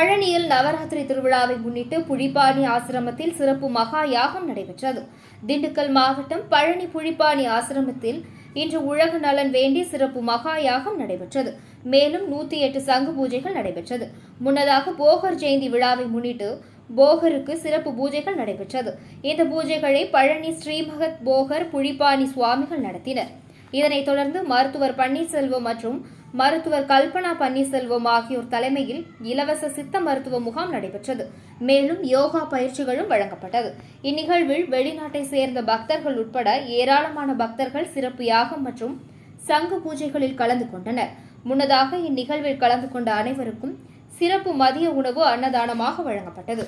பழனியில் நவராத்திரி திருவிழாவை முன்னிட்டு புழிப்பாணி ஆசிரமத்தில் சிறப்பு மகா யாகம் நடைபெற்றது. திண்டுக்கல் மாவட்டம் பழனி புழிப்பாணி ஆசிரமத்தில் இன்று உலக நலன் வேண்டி சிறப்பு மகா யாகம் நடைபெற்றது. மேலும் நூத்தி எட்டு சங்கு பூஜைகள் நடைபெற்றது. முன்னதாக போகர் ஜெயந்தி விழாவை முன்னிட்டு போகருக்கு சிறப்பு பூஜைகள் நடைபெற்றது. இந்த பூஜைகளை பழனி ஸ்ரீமகத் போகர் புழிப்பாணி சுவாமிகள் நடத்தினர். இதனைத் தொடர்ந்து மருத்துவர் பன்னீர்செல்வம் மற்றும் மருத்துவர் கல்பனா பன்னீர்செல்வம் ஆகியோர் தலைமையில் இலவச சித்த மருத்துவ முகாம் நடைபெற்றது. மேலும் யோகா பயிற்சிகளும் வழங்கப்பட்டது. இந்நிகழ்வில் வெளிநாட்டை சேர்ந்த பக்தர்கள் உட்பட ஏராளமான பக்தர்கள் சிறப்பு யாகம் மற்றும் சங்கு பூஜைகளில் கலந்து கொண்டனர். முன்னதாக இந்நிகழ்வில் கலந்து கொண்ட அனைவருக்கும் சிறப்பு மதிய உணவு அன்னதானமாக வழங்கப்பட்டது.